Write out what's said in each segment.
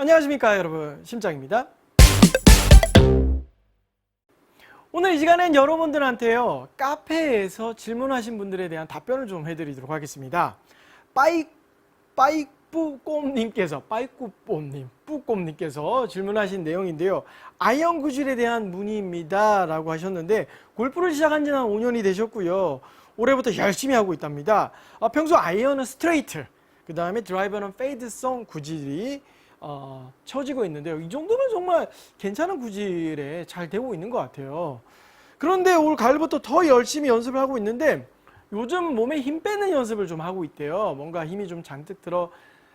안녕하십니까 여러분 심장입니다. 오늘 이 시간엔 여러분들한테요 카페에서 질문하신 분들에 대한 답변을 좀 해드리도록 하겠습니다. 빠이 빠이뿌꼼님께서 빠이꾸뽐님 뿌꼼님께서 질문하신 내용인데요. 아이언 구질에 대한 문의입니다 라고 하셨는데 골프를 시작한 지는 한 5년이 되셨고요. 올해부터 열심히 하고 있답니다. 아, 평소 아이언은 스트레이트, 그 다음에 드라이버는 페이드성 구질이 어, 쳐지고 있는데요. 이 정도면 정말 괜찮은 구질에 잘 되고 있는 것 같아요. 그런데 올 가을부터 더 열심히 연습을 하고 있는데 요즘 몸에 힘 빼는 연습을 좀 하고 있대요. 뭔가 힘이 좀 잔뜩 들어,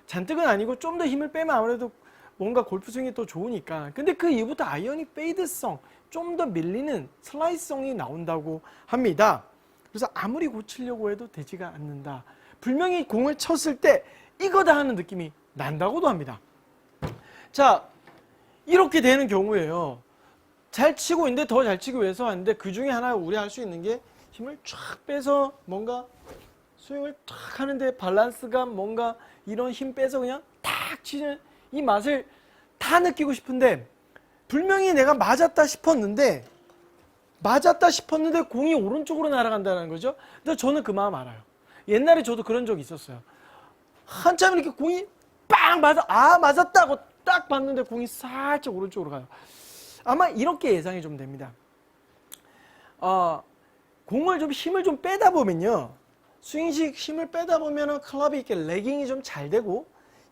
잔뜩은 아니고 좀 더 힘을 빼면 아무래도 뭔가 골프 스윙이 또 좋으니까. 근데 그 이후부터 아이언이 페이드성, 좀 더 밀리는 슬라이스성이 나온다고 합니다. 그래서 아무리 고치려고 해도 되지가 않는다. 분명히 공을 쳤을 때 이거다 하는 느낌이 난다고도 합니다. 자, 이렇게 되는 경우에요. 잘 치고 있는데 더 잘 치기 위해서 하는데 그 중에 하나 우려할 수 있는 게 힘을 쫙 빼서 뭔가 스윙을 탁 하는데 밸런스감 뭔가 이런 힘 빼서 그냥 탁 치는 이 맛을 다 느끼고 싶은데 분명히 내가 맞았다 싶었는데 맞았다 싶었는데 공이 오른쪽으로 날아간다는 거죠. 근데 저는 그 마음 알아요. 옛날에 저도 그런 적이 있었어요. 한참 이렇게 공이 빵 맞아 아 맞았다고 딱 봤는데 공이 살짝 오른쪽으로 가요. 아마 이렇게 예상이 좀 됩니다. 어, 공을 좀 힘을 좀 빼다 보면요. 스윙식 힘을 빼다 보면은 클럽이 이렇게 레깅이 좀 잘 되고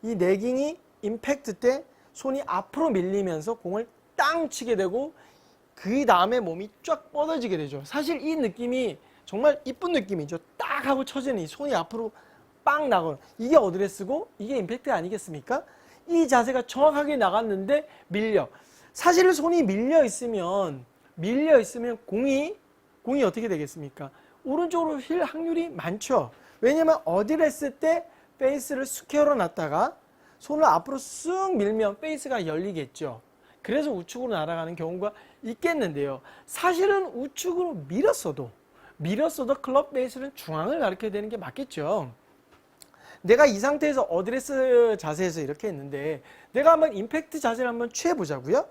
이 레깅이 임팩트 때 손이 앞으로 밀리면서 공을 땅 치게 되고 그 다음에 몸이 쫙 뻗어지게 되죠. 사실 이 느낌이 정말 이쁜 느낌이죠. 딱 하고 쳐지는 이 손이 앞으로 빵 나가는 이게 어드레스고 이게 임팩트 아니겠습니까? 이 자세가 정확하게 나갔는데 밀려. 사실 손이 밀려 있으면 밀려 있으면 공이 공이 어떻게 되겠습니까? 오른쪽으로 휠 확률이 많죠. 왜냐면 어드레스 때 페이스를 스퀘어로 놨다가 손을 앞으로 쓱 밀면 페이스가 열리겠죠. 그래서 우측으로 날아가는 경우가 있겠는데요. 사실은 우측으로 밀었어도 밀었어도 클럽 베이스는 중앙을 가리켜야 되는 게 맞겠죠. 내가 이 상태에서 어드레스 자세에서 이렇게 했는데 내가 한번 임팩트 자세를 한번 취해보자고요.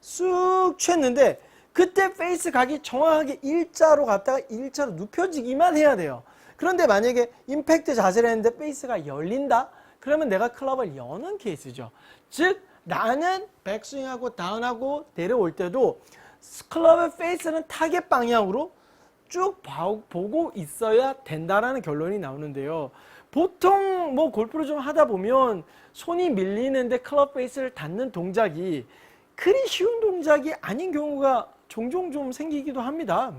쑥 취했는데 그때 페이스 각이 정확하게 일자로 갔다가 일자로 눕혀지기만 해야 돼요. 그런데 만약에 임팩트 자세를 했는데 페이스가 열린다? 그러면 내가 클럽을 여는 케이스죠. 즉 나는 백스윙하고 다운하고 내려올 때도 클럽의 페이스는 타겟 방향으로 쭉 봐- 보고 있어야 된다라는 결론이 나오는데요. 보통 뭐 골프를 좀 하다 보면 손이 밀리는데 클럽 페이스를 닿는 동작이 그리 쉬운 동작이 아닌 경우가 종종 좀 생기기도 합니다.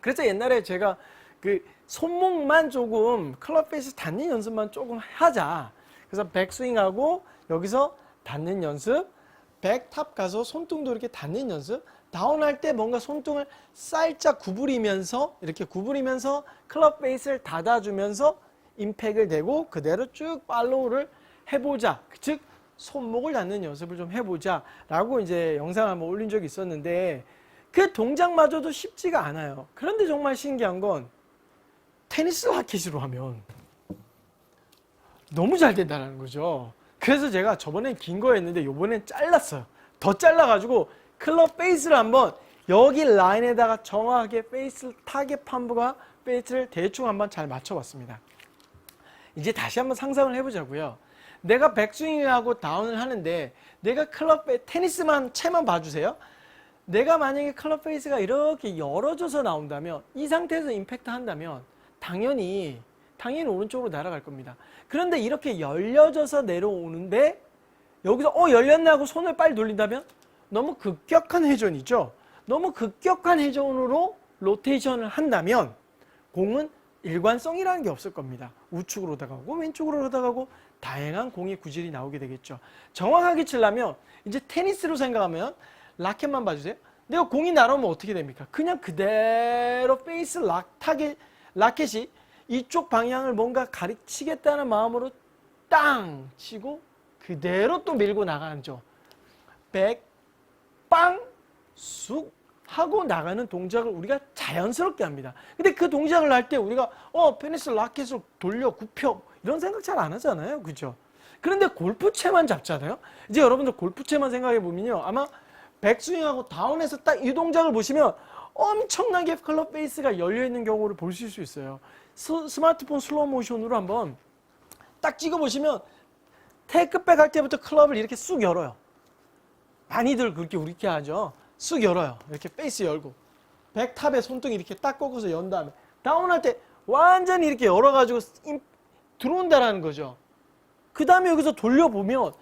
그래서 옛날에 제가 그 손목만 조금 클럽 페이스 닿는 연습만 조금 하자. 그래서 백스윙하고 여기서 닿는 연습, 백탑 가서 손등도 이렇게 닿는 연습, 다운할 때 뭔가 손등을 살짝 구부리면서 이렇게 구부리면서 클럽 페이스를 닫아주면서 임팩을 대고 그대로 쭉 팔로우를 해보자. 즉 손목을 닿는 연습을 좀 해보자 라고 이제 영상을 한번 올린 적이 있었는데 그 동작마저도 쉽지가 않아요. 그런데 정말 신기한 건 테니스 라켓으로 하면 너무 잘 된다는 거죠. 그래서 제가 저번엔 긴 거였는데 요번엔 잘랐어요. 더 잘라가지고 클럽 페이스를 한번 여기 라인에다가 정확하게 페이스 타겟 판부가 페이스를 대충 한번 잘 맞춰봤습니다. 이제 다시 한번 상상을 해보자고요. 내가 백스윙하고 다운을 하는데 내가 클럽 페 테니스만 채만 봐주세요. 내가 만약에 클럽 페이스가 이렇게 열어져서 나온다면 이 상태에서 임팩트 한다면 당연히 당연히 오른쪽으로 날아갈 겁니다. 그런데 이렇게 열려져서 내려오는데 여기서 어 열렸네 하고 손을 빨리 돌린다면 너무 급격한 회전이죠. 너무 급격한 회전으로 로테이션을 한다면 공은 일관성이라는 게 없을 겁니다. 우측으로 다가고 왼쪽으로 다가고 다양한 공의 구질이 나오게 되겠죠. 정확하게 치려면 이제 테니스로 생각하면 라켓만 봐주세요. 내가 공이 날아오면 어떻게 됩니까? 그냥 그대로 페이스 락 타겟 라켓이 이쪽 방향을 뭔가 가리치겠다는 마음으로 땅 치고 그대로 또 밀고 나가죠. 백, 빵, 쑥 하고 나가는 동작을 우리가 자연스럽게 합니다. 근데 그 동작을 할 때 우리가 어 페니스 라켓을 돌려 굽혀 이런 생각 잘 안 하잖아요. 그죠? 그런데 골프채만 잡잖아요. 이제 여러분들 골프채만 생각해 보면요. 아마 백스윙하고 다운에서 딱 이 동작을 보시면 엄청나게 클럽 베이스가 열려 있는 경우를 보실 수 있어요. 스, 스마트폰 슬로우 모션으로 한번 딱 찍어 보시면 테이크백 할 때부터 클럽을 이렇게 쑥 열어요. 많이들 그렇게 그렇게 하죠. 쑥 열어요. 이렇게 페이스 열고 백탑에 손등이 이렇게 딱 꺾어서 연 다음에 다운할 때 완전히 이렇게 열어가지고 임- 들어온다라는 거죠. 그 다음에 여기서 돌려보면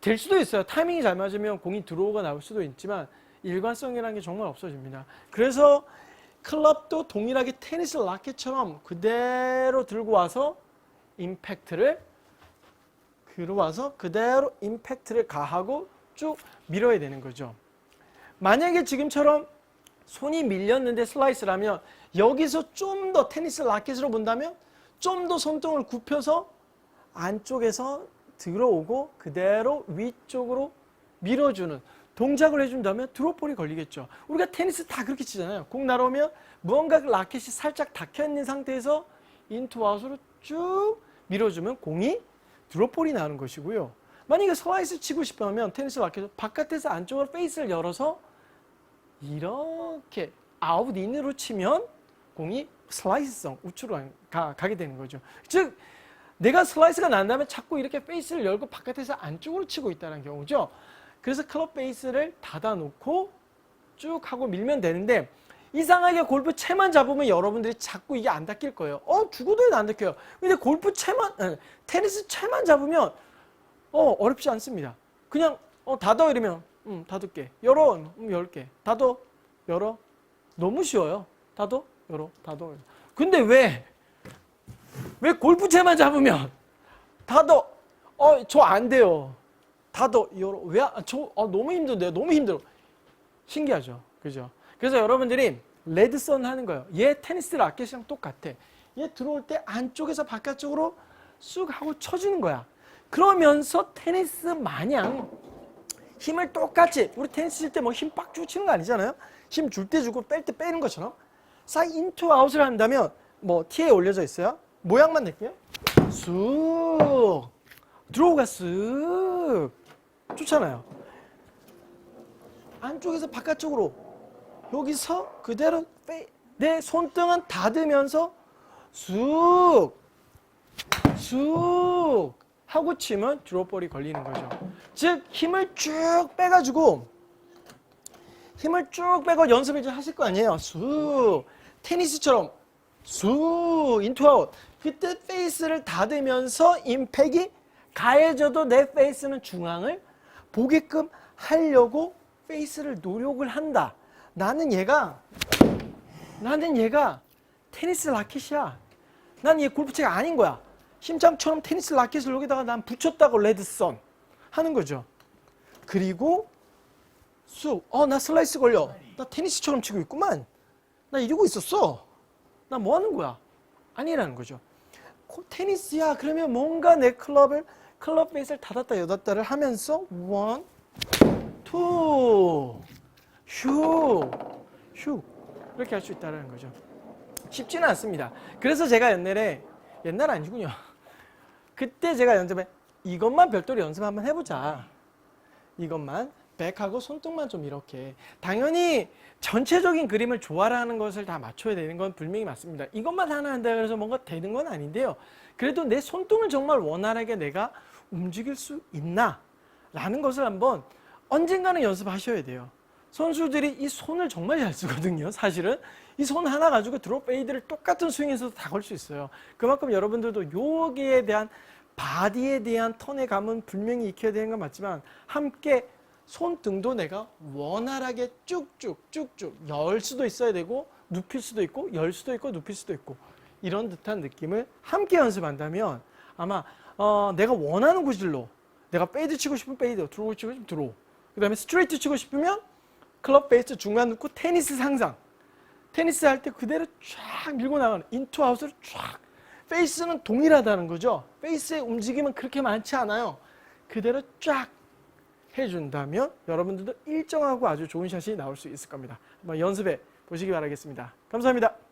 될 수도 있어요. 타이밍이 잘 맞으면 공이 들어오가 나올 수도 있지만 일관성이라는 게 정말 없어집니다. 그래서 클럽도 동일하게 테니스 라켓처럼 그대로 들고 와서 임팩트를 들어와서 그대로 임팩트를 가하고 쭉 밀어야 되는 거죠. 만약에 지금처럼 손이 밀렸는데 슬라이스라면 여기서 좀 더 테니스 라켓으로 본다면 좀 더 손등을 굽혀서 안쪽에서 들어오고 그대로 위쪽으로 밀어주는 동작을 해준다면 드롭볼이 걸리겠죠. 우리가 테니스 다 그렇게 치잖아요. 공 날아오면 무언가 라켓이 살짝 닫혀있는 상태에서 인투 아웃으로 쭉 밀어주면 공이 드롭볼이 나는 것이고요. 만약에 슬라이스 치고 싶으면 테니스 라켓을 바깥에서 안쪽으로 페이스를 열어서 이렇게 아웃 인으로 치면 공이 슬라이스성 우측으로 가, 가게 되는 거죠. 즉 내가 슬라이스가 난다면 자꾸 이렇게 페이스를 열고 바깥에서 안쪽으로 치고 있다는 경우죠. 그래서 클럽 페이스를 닫아놓고 쭉 하고 밀면 되는데 이상하게 골프 채만 잡으면 여러분들이 자꾸 이게 안 닫힐 거예요. 어 죽어도 해도 안 닫혀요. 근데 골프 채만 아니, 테니스 채만 잡으면 어 어렵지 않습니다. 그냥 어 닫아 이러면 음 닫을게 열어 음 열게 닫어 열어 너무 쉬워요. 닫어 열어 닫어 근데 왜 왜 골프채만 잡으면 닫어 어저 안 돼요. 닫어 열어 왜 저 어, 너무 힘든데요. 너무 힘들어. 신기하죠. 그죠? 그래서 여러분들이 레드선 하는 거예요. 얘 테니스 라켓이랑 똑같아. 얘 들어올 때 안쪽에서 바깥쪽으로 쑥 하고 쳐주는 거야. 그러면서 테니스 마냥 힘을 똑같이 우리 테니스 칠 때 뭐 힘 빡 주고 치는 거 아니잖아요. 힘 줄 때 주고 뺄 때 빼는 것처럼 싹 인투 아웃을 한다면 뭐 티에 올려져 있어요. 모양만 낼게요. 쑥 들어오가 쑥 좋잖아요. 안쪽에서 바깥쪽으로 여기서 그대로 빼, 내 손등은 닫으면서 쑥, 쑥 하고 치면 드롭볼이 걸리는 거죠. 즉 힘을 쭉 빼가지고 힘을 쭉 빼고 연습을 좀 하실 거 아니에요. 쑥 테니스처럼 쑥 인투아웃 그때 페이스를 닫으면서 임팩이 가해져도 내 페이스는 중앙을 보게끔 하려고 페이스를 노력을 한다. 나는 얘가 나는 얘가 테니스 라켓이야. 난얘 골프채가 아닌 거야. 심장처럼 테니스 라켓을 여기다가 난 붙였다고 레드선 하는 거죠. 그리고 쑥, 어, 나 슬라이스 걸려. 나 테니스처럼 치고 있구만. 나 이러고 있었어. 나 뭐 하는 거야? 아니라는 거죠. 코- 테니스야. 그러면 뭔가 내 클럽을, 클럽 베이스를 닫았다 여닫다를 하면서, 원, 투, 휴, 휴. 이렇게 할 수 있다는 거죠. 쉽지는 않습니다. 그래서 제가 옛날에, 옛날 아니군요. 그때 제가 연습에 이것만 별도로 연습 한번 해보자. 이것만 백하고 손등만 좀 이렇게 당연히 전체적인 그림을 조화라는 것을 다 맞춰야 되는 건 분명히 맞습니다. 이것만 하나 한다 그래서 뭔가 되는 건 아닌데요. 그래도 내 손등을 정말 원활하게 내가 움직일 수 있나? 라는 것을 한번 언젠가는 연습하셔야 돼요. 선수들이 이 손을 정말 잘 쓰거든요. 사실은 이 손 하나 가지고 드롭 페이드를 똑같은 스윙에서도 다 걸 수 있어요. 그만큼 여러분들도 여기에 대한 바디에 대한 턴의 감은 분명히 익혀야 되는 건 맞지만 함께 손등도 내가 원활하게 쭉쭉 쭉쭉 열 수도 있어야 되고 눕힐 수도 있고 열 수도 있고 눕힐 수도 있고 이런 듯한 느낌을 함께 연습한다면 아마 어, 내가 원하는 구질로 내가 페이드 치고 싶으면 페이드 드로우 치고 싶으면 드로우 그 다음에 스트레이트 치고 싶으면 클럽 베이스 중간 놓고 테니스 상상. 테니스 할 때 그대로 쫙 밀고 나가는 인투 아웃으로 쫙. 페이스는 동일하다는 거죠. 페이스의 움직임은 그렇게 많지 않아요. 그대로 쫙 해준다면 여러분들도 일정하고 아주 좋은 샷이 나올 수 있을 겁니다. 한번 연습해 보시기 바라겠습니다. 감사합니다